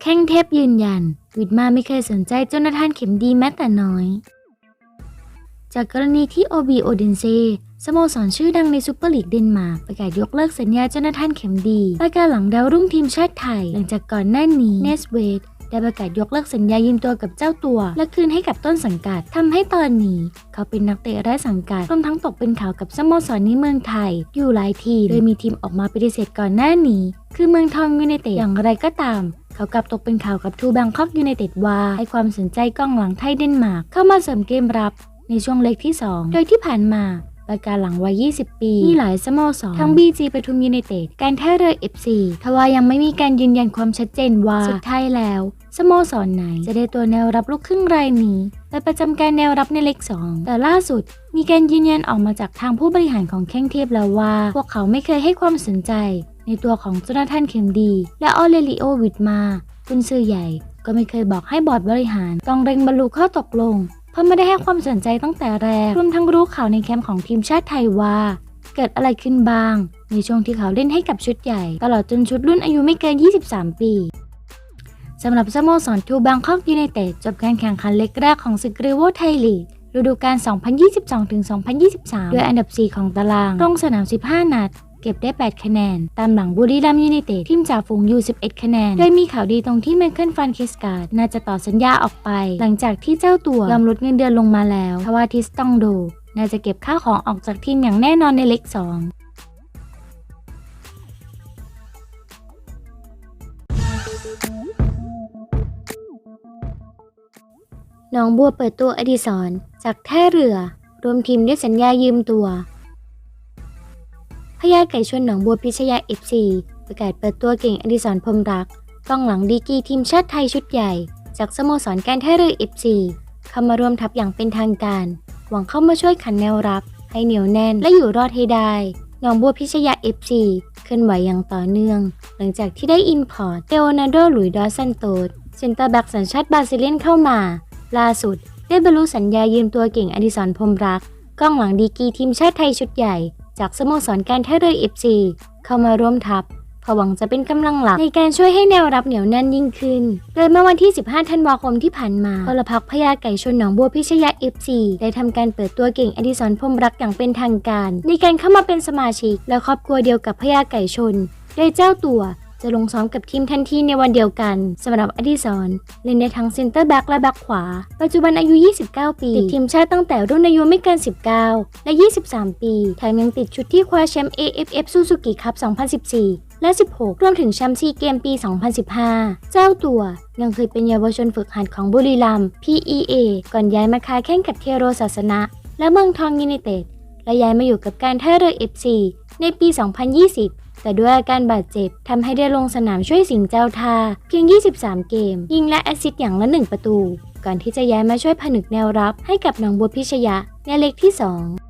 แข้งเทพยืนยัน วิดมาไม่เคยสนใจโจนาธานเข็มดีแม้แต่น้อย จากกรณีที่โอบีโอเดนเซสโมสรชื่อดังในซูเปอร์ลีกเดนมาร์กประกาศยกเลิกสัญญาโจนาธานเข็มดีประกาศหลังดาวรุ่งทีมชาติไทย หลังจากก่อนหน้านี้เนสเวด ได้ประกาศยกเลิกสัญญายืมตัวกับเจ้าตัว และคืนให้กับต้นสังกัดทำให้ตอนนี้ เขาเป็นนักเตะไร้สังกัดรวมทั้งตกเป็นข่าวกับสโมสรในเมืองไทย อยู่หลายทีมโดยมีทีมออกมาปฏิเสธก่อนหน้านี้ คือเมืองทองยูไนเต็ดอย่างไรก็ตามเขากลับตกเป็นข่าวกับทูแบงคอกยูไนเต็ดว่า ให้ความสนใจกองหลังไทยเดนมาร์กเข้ามาเสริมเกมรับในช่วงเล็กที่ 2 โดยที่ผ่านมา ประกาศหลังวัย 20 ปี มีหลายสโมสร ทั้ง BG ปทุมยูไนเต็ด การท่าเรือ FC ทว่ายังไม่มีการยืนยันความชัดเจนว่า สุดท้ายแล้ว สโมสรไหน จะได้ตัวแนวรับลูกครึ่งรายนี้ไปประจำการแนวรับในเล็ก2แต่ล่าสุด มีการยืนยันออกมาจากทางผู้บริหารของแข้งเทพแล้วว่า พวกเขาไม่เคยให้ความสนใจ ในตัวของโจนาธานเข็มดี และออเลริโอวิดมากุนซือใหญ่ ก็ไม่เคยบอกให้บอร์ดบริหารต้องเร่งบรรลุข้อตกลง เพราะไม่ได้ให้ความสนใจตั้งแต่แรกรวมทั้งรู้ข่าวในแคมป์ของทีมชาติไทยว่า เกิดอะไรขึ้นบ้าง ในช่วงที่เขาเล่นให้กับชุดใหญ่ ตลอดจนชุดรุ่นอายุไม่เกิน 23 ปีสำหรับสโมสรทูบางคอกยูไนเต็ดจบการแข่งขันเล็กแรกของศึกรีโวไทยลีกฤดูกาล 2022-2023 ด้วยอันดับ 4 ของตารางลงสนาม 15 นัด เก็บได้ 8 คะแนน ตามหลังบุรีรัมยูไนเต็ดทีมจ่าฝูงอยู่ 11 คะแนน โดยมีข่าวดีตรงที่ไมเคิลฟันเคสการ์ดน่าจะต่อสัญญาออกไป หลังจากที่เจ้าตัวยอมลดเงินเดือนลงมาแล้วทว่าทิสต้องดู น่าจะเก็บข้าของออกจากทีมอย่างแน่นอนในเล็ก2หนองบัวเปิดตัวอดิศรจากแท่เรือ รวมทีมด้วยสัญญายืมตัว พญาไก่ชนหนองบัวพิชยาเอฟซีประกาศเปิดตัวเก่งอดิศรพรมรักกองหลังดีกีทีมชาติไทยชุดใหญ่ จากสโมสรการท่าเรือเอฟซีเข้ามาร่วมทัพอย่างเป็นทางการ หวังเข้ามาช่วยขันแนวรับ ให้เหนียวแน่นและอยู่รอดให้ได้หนองบัวพิชยาเอฟซีเคลื่อนไหวอย่างต่อเนื่อง หลังจากที่ได้อินพอร์ตเตโอนาโดหลุยดอสซันโตสเซนเตอร์แบ็กสัญชาติบราซิเลียนเข้ามา ล่าสุด ได้บรรลุสัญญายืมตัวเก่งอดิศรพรมรักกองหลังดีกีทีมชาติไทยชุดใหญ่ จากสโมสรการท่าเรือเอฟซีเข้ามาร่วมทัพเพราะหวังจะเป็นกำลังหลักในการช่วยให้แนวรับเหนียวแน่นยิ่งขึ้น โดยเมื่อวันที่ 15 ธันวาคมที่ผ่านมาพลพักพญาไก่ชนหนองบัวพิชยาเอฟซีได้ทำการเปิดตัวเก่งอดิศรพรมรักอย่างเป็นทางการ ในการเข้ามาเป็นสมาชิกและครอบครัวเดียวกับพญาไก่ชนโดยเจ้าตัว จะลงซ้อมกับทีมทันทีในวันเดียวกันสำหรับอดิศรเล่นได้ทั้งเซนเตอร์แบ็กและแบ็กขวา ปัจจุบันอายุ 29 ปีติดทีมชาติตั้งแต่รุ่นอายุไม่เกิน 19 และ 23 ปีแถมยังติดชุดที่คว้าแชมป์ AFF Suzuki Cup 2014และ 16 รวมถึงแชมป์ซีเกมปี 2015 เจ้าตัวยังเคยเป็นเยาวชนฝึกหัดของบุรีรัมย์ PEA ก่อนย้ายมาค้าแข่งกับเทโรศาสนะ และเมืองทองยูไนเต็ด และย้ายมาอยู่กับการท่าเรือ FC ในปี 2020 แต่ด้วยอาการบาดเจ็บทำให้ได้ลงสนามช่วยสิงเจ้าทา เพียง 23 เกม ยิงและแอสซิสต์อย่างละ 1 ประตู ก่อนที่จะย้ายมาช่วยผนึกแนวรับให้กับหนองบัวพิชยะในเล็กที่ 2